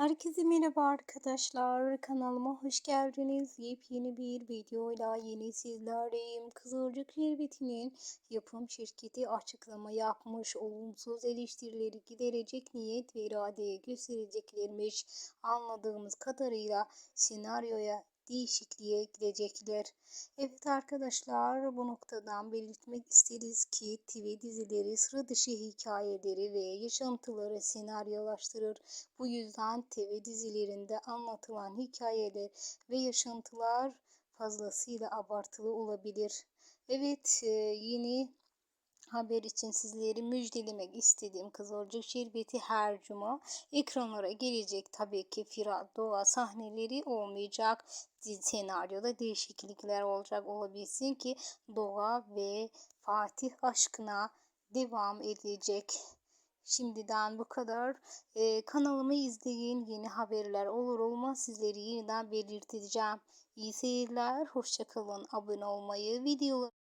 Herkese merhaba arkadaşlar. Kanalıma hoş geldiniz. Yepyeni bir videoyla yeni sizlerleyim. Kızılcık Şerbeti'nin yapım şirketi açıklama yapmış. Olumsuz eleştirileri giderecek niyet ve iradeye göstereceklermiş. Anladığımız kadarıyla senaryoya değişikliğe gidecekler. Evet arkadaşlar bu noktadan belirtmek isteriz ki TV dizileri sıra dışı hikayeleri ve yaşantıları senaryolaştırır. Bu yüzden TV dizilerinde anlatılan hikayeler ve yaşantılar fazlasıyla abartılı olabilir. Evet yeni haber için sizleri müjdelemek istediğim Kızılcık Şerbeti her cuma ekranlara gelecek. Tabii ki Fırat Doğa sahneleri olmayacak. Senaryoda değişiklikler olacak olabilsin ki Doğa ve Fatih aşkına devam edecek. Şimdiden bu kadar. Ee, kanalımı izleyin. Yeni haberler olur olmaz sizleri yeniden belirteceğim. İyi seyirler. Hoşçakalın. Abone olmayı, videoları